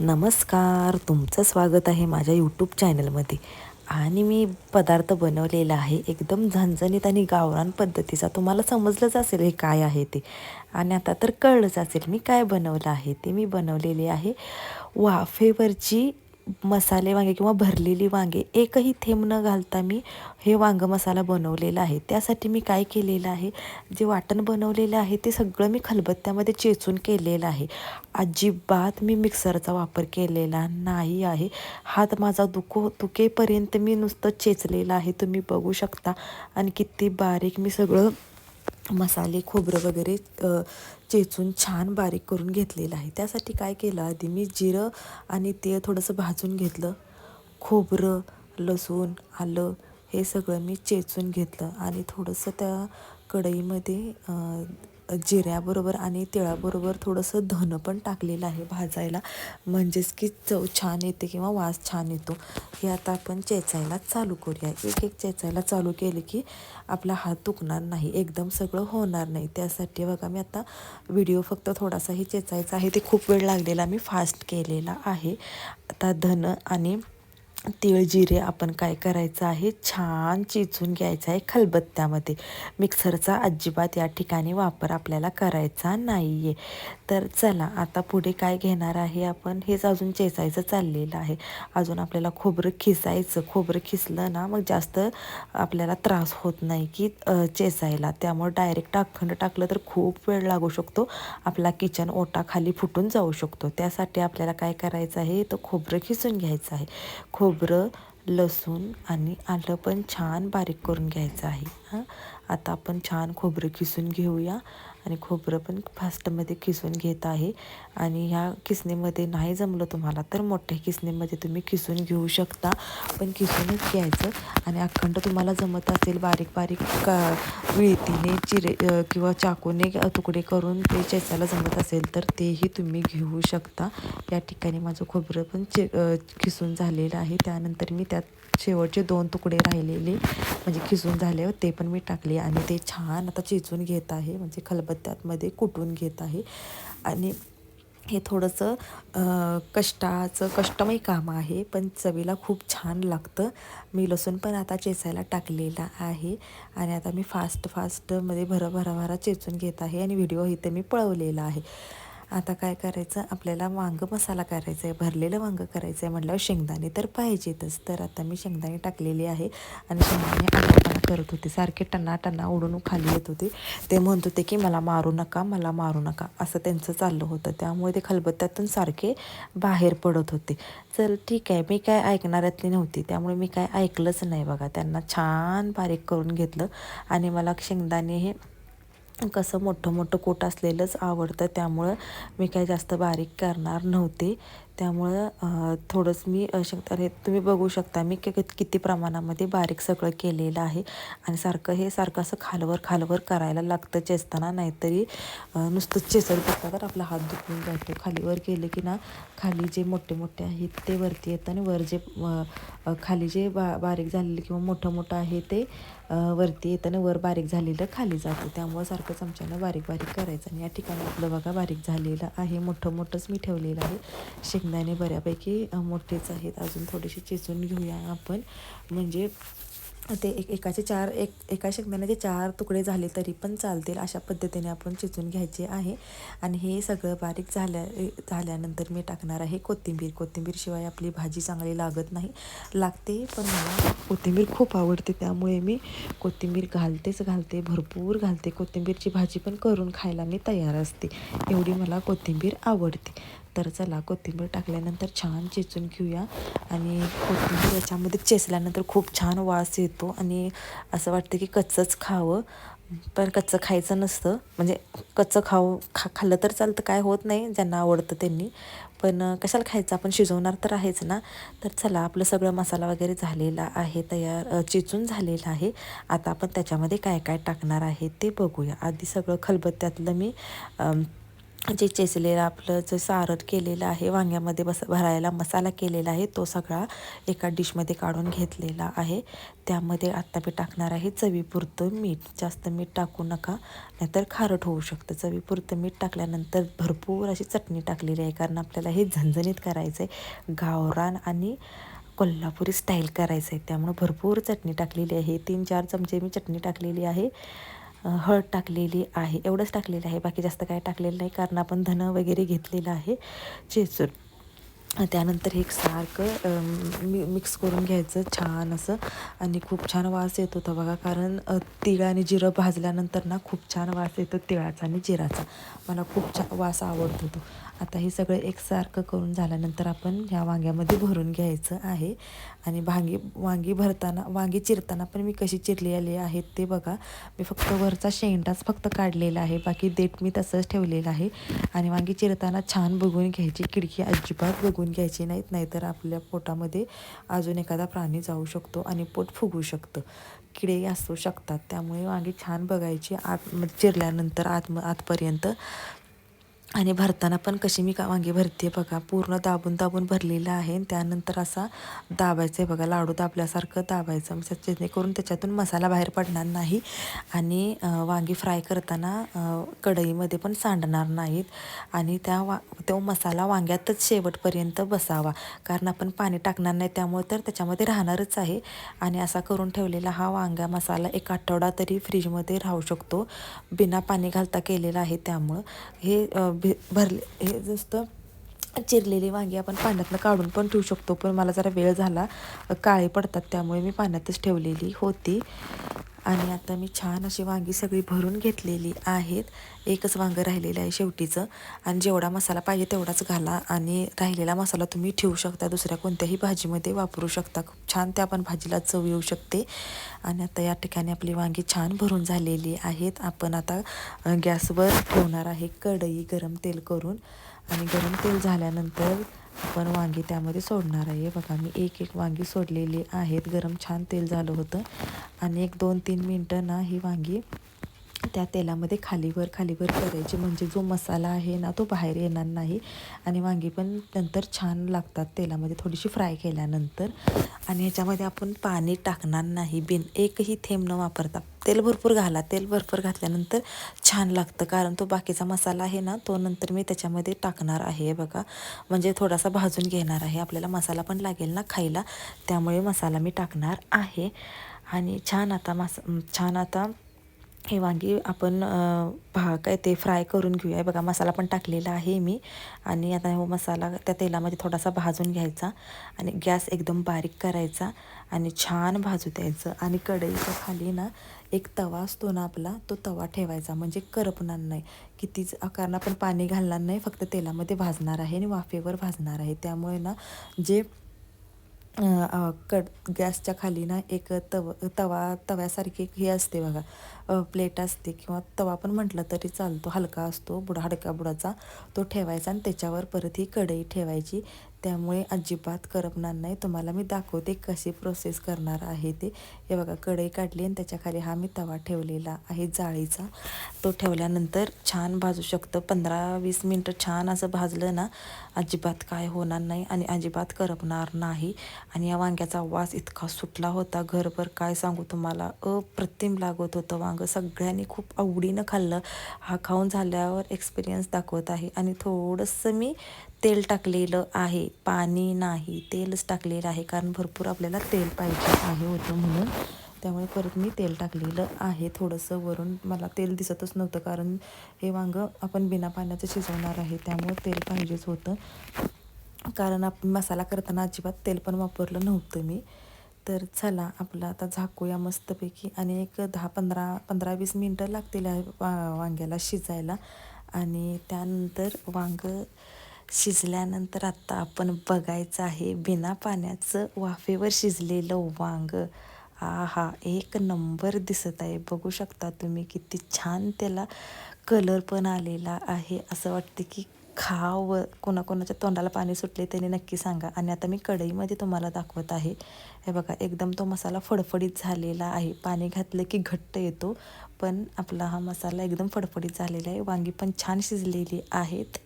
नमस्कार तुमचं स्वागत आहे माझ्या यूट्यूब चॅनलमध्ये आणि मी पदार्थ बनवलेला आहे एकदम झणझणीत आणि गावरान पद्धतीचा. तुम्हाला समजलंच असेल हे काय आहे ते. आणि आता तर कळलंच असेल मी काय बनवलं आहे ते. मी बनवलेले आहे वाफेवरची मसाले वांगे किंवा भरलेली वांगे एकही थेंब न घालता मी हे वांग मसाला बनवलेला आहे. त्यासाठी मी काय केलेलं आहे? जे वाटण बनवलेलं आहे ते सगळं मी खलबत्त्यामध्ये चेचून केलेलं आहे. अजिबात मी मिक्सरचा वापर केलेला नाही आहे. हात माझा दुखो दुखेपर्यंत मी नुसतं चेचलेलं आहे. तुम्ही बघू शकता. आणि किती बारीक मी सगळं मसाले खोबरं वगैरे चेचून छान बारीक करून घेतलेलं आहे. त्यासाठी काय केलं आधी मी जिरं आणि ते थोडंसं भाजून घेतलं. खोबरं लसूण आलं हे सगळं मी चेचून घेतलं आणि थोडंसं त्या कढईमध्ये जिऱ्याबरोबर आणि तिळाबरोबर थोडंसं धनं पण टाकलेलं आहे भाजायला. म्हणजेच की चव छान येते किंवा वास छान येतो. हे आता आपण चेचायला चालू करूया. एक एक चेचायला चालू केले की आपला हात दुखणार नाही. एकदम सगळं होणार नाही. त्यासाठी बघा मी आता व्हिडिओ फक्त थोडासाही चेचायचा आहे. ते खूप वेळ लागलेला मी फास्ट केलेला आहे. आता धनं आणि तीळ जिरे आपण काय करायचं आहे? छान चिचून घ्यायचं आहे खलबत्त्यामध्ये. मिक्सरचा अजिबात या ठिकाणी वापर आपल्याला करायचा नाही आहे तर चला आता पुढे काय घेणार आहे आपण? हेच अजून चेचायचं चाललेलं आहे. अजून आपल्याला खोबरं खिसायचं. खोबरं खिसलं ना मग जास्त आपल्याला त्रास होत नाही की चेचायला. त्यामुळे डायरेक्ट अखंड टाकलं तर खूप वेळ लागू शकतो. आपला किचन ओटा खाली फुटून जाऊ शकतो. त्यासाठी आपल्याला काय करायचं आहे? तर खोबरं खिसून घ्यायचं आहे. खोब खोबरं लसूण आणि आलं पण छान बारीक करून घ्यायचं आहे हां. आता आपण छान खोबरं किसून घेऊया. आणि खोबरं पण फास्टमध्ये किसून घेत आहे. आणि ह्या किसणीमध्ये नाही जमलं तुम्हाला तर मोठ्या किसणीमध्ये तुम्ही किसून घेऊ शकता. पण किसूनच घ्यायचं. आणि अखंड तुम्हाला जमत असेल बारीक बारीक का विळतीने चिरे किंवा चाकूने तुकडे करून ते चेचायला जमत असेल तर तेही तुम्ही घेऊ शकता. या ठिकाणी माझं खोबरं पण चे किसून झालेलं आहे. त्यानंतर मी त्यात शेवटचे दोन तुकडे राहिलेले म्हणजे खिसून झाले ते पण मी टाकले आणि ते छान आता चिचून घेत आहे म्हणजे खलबत्त्यातमध्ये कुटून घेत आहे. आणि हे थोडंसं कष्टाचं कष्टमय काम आहे पण चवीला खूप छान लागतं. मी लसूण पण आता चेचायला टाकलेला आहे आणि आता मी फास्ट फास्टमध्ये भरा भरा भरा चेचून घेत आहे आणि व्हिडिओ इथे मी पळवलेला आहे. आता काय करायचं? आपल्याला वांग मसाला करायचा आहे भरलेलं वांगं करायचं आहे म्हटल्यावर शेंगदाणे तर पाहिजेतच. तर आता मी शेंगदाणे टाकलेली आहे आणि शेंगदाणे आणापणा करत होते. सारखे टन्ना टन्ना उडून खाली येत होते. ते म्हणत होते की मला मारू नका मला मारू नका. असं त्यांचं चाललं होतं. त्यामुळे ते खलबत्त्यातून सारखे बाहेर पडत होते. चल ठीक आहे मी काय ऐकणाऱ्यातली नव्हती. त्यामुळे मी काय ऐकलंच नाही बघा. त्यांना छान बारीक करून घेतलं आणि मला शेंगदाणे हे कसं मोठं मोठं कोट असलेलंच आवडतं. त्यामुळं मी काही जास्त बारीक करणार नव्हते. त्यामुळं थोडंच मी शकता तुम्ही बघू शकता मी किती प्रमाणामध्ये बारीक सगळं केलेलं आहे. आणि सारखं हे सारखं असं खालवर खालवर करायला लागतं चेचताना नाहीतरी नुसतं चेचल बघता तर आपला हात दुखून जातो. खालीवर केले की ना खाली जे मोठे मोठे आहेत ते वरती येतं आणि वर जे खाली जे बा बारीक झालेले किंवा मोठं मोठं आहे ते वरती येताना वर बारीक झालेलं खाली जातं. त्यामुळं सारखं चमच्यानं बारीक बारीक करायचं. आणि या ठिकाणी आपलं बघा बारीक झालेलं आहे. मोठं मोठंच मी ठेवलेलं आहे. शेंगदाणे बऱ्यापैकी मोठेच आहेत. अजून थोडेसे चेचून घेऊया आपण. म्हणजे ते एक एकाचे चार एक एका शेंगदाण्याचे चार तुकडे झाले तरी पण चालतील अशा पद्धतीने आपण चिचून घ्यायचे आहे. आणि हे सगळं बारीक झाल्या झाल्यानंतर मी टाकणार आहे कोथिंबीर. कोथिंबीरशिवाय आपली भाजी चांगली लागत नाही. लागते पण मला कोथिंबीर खूप आवडते. त्यामुळे मी कोथिंबीर घालतेच घालते. भरपूर घालते. कोथिंबीरची भाजी पण करून खायला मी तयार असते. एवढी मला कोथिंबीर आवडते. तर चला कोथिंबीर टाकल्यानंतर छान चेचून घेऊया. आणि कोथिंबीर याच्यामध्ये चेचल्यानंतर खूप छान वास येतो आणि असं वाटतं की कच्चंच खावं. पण कच्चं खायचं नसतं. म्हणजे कच्चं खाऊ खा खाल्लं तर चालतं काय होत नाही ज्यांना आवडतं त्यांनी. पण कशाला खायचं? आपण शिजवणार तर आहेच ना. तर चला आपलं सगळं मसाला वगैरे झालेला आहे तयार चिचून झालेला आहे. आता आपण त्याच्यामध्ये काय काय टाकणार आहे ते बघूया. आधी सगळं खलबत्त्यातलं मी जे चेचलेलं आपलं जे सारण केलेलं आहे वांग्यामध्ये बस भरायला मसाला केलेला आहे तो सगळा एका डिशमध्ये काढून घेतलेला आहे. त्यामध्ये आत्ता मी टाकणार आहे चवीपुरतं मीठ. जास्त मीठ टाकू नका नाहीतर खारट होऊ शकतं. चवीपुरतं मीठ टाकल्यानंतर भरपूर अशी चटणी टाकलेली आहे कारण आपल्याला हे झणझणीत करायचं आहे गावरान आणि कोल्हापुरी स्टाईल करायचं आहे त्यामुळं भरपूर चटणी टाकलेली आहे. तीन चार चमचे मी चटणी टाकलेली आहे. हळद टाकलेली आहे. एवढंच टाकलेलं आहे. बाकी जास्त काय टाकलेलं नाही. कारण आपण धनं वगैरे घेतलेलं आहे. चेचून. त्यानंतर एक सारखं मी मिक्स करून घ्यायचं. छान असं. आणि खूप छान वास येत होता बघा. कारण तिळ आणि जिरं भाजल्यानंतर ना खूप छान वास येतो तिळाचा आणि जिराचा. मला खूप छान वास आवडत होतो आता हे सगळं एकसारखं करून झाल्यानंतर आपण ह्या वांग्यामध्ये भरून घ्यायचं आहे. आणि भांगी वांगी भरताना वांगी चिरताना पण मी कशी चिरलेली आहेत ते बघा. मी फक्त वरचा शेंडाच फक्त काढलेला आहे. बाकी देठ मी तसंच ठेवलेलं आहे. आणि वांगी चिरताना छान बघून घ्यायची. खिडकी अजिबात बघून घ्यायची नाहीत नाहीतर आपल्या पोटामध्ये अजून एखादा प्राणी जाऊ शकतो आणि पोट फुगू शकतं. किडे असू शकतात. त्यामुळे वांगी छान बघायची आत चिरल्यानंतर आत आतपर्यंत. आणि भरताना पण कशी मी का वांगी भरते बघा. पूर्ण दाबून दाबून भरलेलं आहे त्यानंतर असा दाबायचं आहे बघा. लाडू दाबल्यासारखं दाबायचं. म्हणजे जेणेकरून त्याच्यातून मसाला बाहेर पडणार नाही आणि वांगी फ्राय करताना कढईमध्ये पण सांडणार नाहीत आणि त्या वा तो मसाला वांग्यातच शेवटपर्यंत बसावा. कारण आपण पाणी टाकणार नाही त्यामुळे तर त्याच्यामध्ये राहणारच आहे. आणि असा करून ठेवलेला हा वांगा मसाला एक आठवडा तरी फ्रीजमध्ये राहू शकतो. बिना पाणी घालता केलेला आहे त्यामुळं. हे भे भरले. हे जसं चिरलेली वांगी आपण पाण्यातनं काढून पण ठेवू शकतो. पण मला जरा वेळ झाला. काळे पडतात त्यामुळे मी पाण्यातच ठेवलेली होती. आणि आता मी छान अशी वांगी सगळी भरून घेतलेली आहेत. एकच वांगं राहिलेलं आहे शेवटीचं. आणि जेवढा मसाला पाहिजे तेवढाच घाला आणि राहिलेला मसाला तुम्ही ठेवू शकता. दुसऱ्या कोणत्याही भाजीमध्ये वापरू शकता. खूप छान त्या पण भाजीला चव येऊ शकते. आणि आता या ठिकाणी आपली वांगी छान भरून झालेली आहेत. आपण आता गॅसवर ठेवणार आहे कढई गरम तेल करून. आणि गरम तेल झाल्यानंतर आपण वांगी त्यामध्ये सोडणार आहे. बघा मी एक एक वांगी सोडलेली आहेत. गरम छान तेल झालं होतं. आणि एक दोन तीन मिनटं ना ही वांगी त्या तेलामध्ये खालीवर खालीवर करायची. म्हणजे जो मसाला आहे ना तो बाहेर येणार नाही. आणि वांगी पण नंतर छान लागतात तेलामध्ये. थोडीशी फ्राय केल्यानंतर. आणि ह्याच्यामध्ये आपण पाणी टाकणार नाही. बिन एकही थेंब न वापरता. तेल भरपूर घाला. तेल भरपूर घातल्यानंतर छान लागतं. कारण तो बाकीचा मसाला आहे ना तो नंतर मी त्याच्यामध्ये टाकणार आहे. बघा. म्हणजे थोडासा भाजून घेणार आहे. आपल्याला मसाला पण लागेल ना खायला. त्यामुळे मसाला मी टाकणार आहे. आणि छान आता मसा छान आता हे वांगी आपण भा काय ते फ्राय करून घेऊया. बघा मसाला पण टाकलेला आहे मी. आणि आता हो मसाला त्या तेलामध्ये थोडासा भाजून घ्यायचा आणि गॅस एकदम बारीक करायचा आणि छान भाजू द्यायचं. आणि कढईच्या खाली ना एक तवा असतो ना आपला तो तवा ठेवायचा. म्हणजे करपणार नाही. कितीच कारण आपण पाणी घालणार नाही फक्त तेलामध्ये भाजणार आहे आणि वाफेवर भाजणार आहे. त्यामुळे ना जे कड गॅसच्या खाली ना एक तव तवा तव्यासारखी एक हे असते बघा. प्लेट असते किंवा तवा पण म्हटलं तरी चालतो. हलका असतो बुडा हडका बुडाचा. तो ठेवायचा आणि त्याच्यावर परत ही कढई ठेवायची. त्यामुळे अजिबात करपणार नाही. तुम्हाला मी दाखवते कशी प्रोसेस करणार आहे ते. हे बघा कढई काढली आणि त्याच्याखाली हा मी तवा ठेवलेला आहे जाळीचा. तो ठेवल्यानंतर छान भाजू शकतं. पंधरा वीस मिनटं छान असं भाजलं ना अजिबात काय होणार नाही आणि अजिबात करपणार नाही. आणि या वांग्याचा वास इतका सुटला होता. घरभर काय सांगू तुम्हाला? अप्रतिम लागत होतं वांग. सगळ्यांनी खूप आवडीनं खाल्लं. हा खाऊन झाल्यावर एक्सपिरियन्स दाखवत आहे. आणि थोडंसं मी तेल टाकलेलं आहे. पाणी नाही तेलच टाकलेलं आहे. कारण भरपूर आपल्याला तेल पाहिजे आहे होतं म्हणून. त्यामुळे परत मी तेल टाकलेलं आहे. थोडंसं वरून मला तेल दिसतच नव्हतं. कारण हे वांगं आपण बिना पाण्याचं शिजवणार आहे. त्यामुळे तेल पाहिजेच होतं. कारण आपण मसाला करताना अजिबात तेल पण वापरलं नव्हतं मी. तर चला आपलं आता झाकूया मस्तपैकी आणि एक दहा पंधरा पंधरा वीस मिनटं लागतील वा वांग्याला शिजायला. आणि त्यानंतर वांगं शिजल्यानंतर आत्ता आपण बघायचं आहे बिना पाण्याचं वाफेवर शिजलेलं वांग. आहा हा एक नंबर दिसत आहे. बघू शकता तुम्ही किती छान त्याला कलर पण आलेला आहे. असं वाटतं की खा व कोणाकोणाच्या तोंडाला पाणी सुटले त्याने नक्की सांगा. आणि आता मी कढईमध्ये तुम्हाला दाखवत आहे. हे बघा एकदम तो मसाला फडफडीत झालेला आहे. पाणी घातलं की घट्ट येतो पण आपला हा मसाला एकदम फडफडीत झालेला आहे. वांगी पण छान शिजलेली आहेत.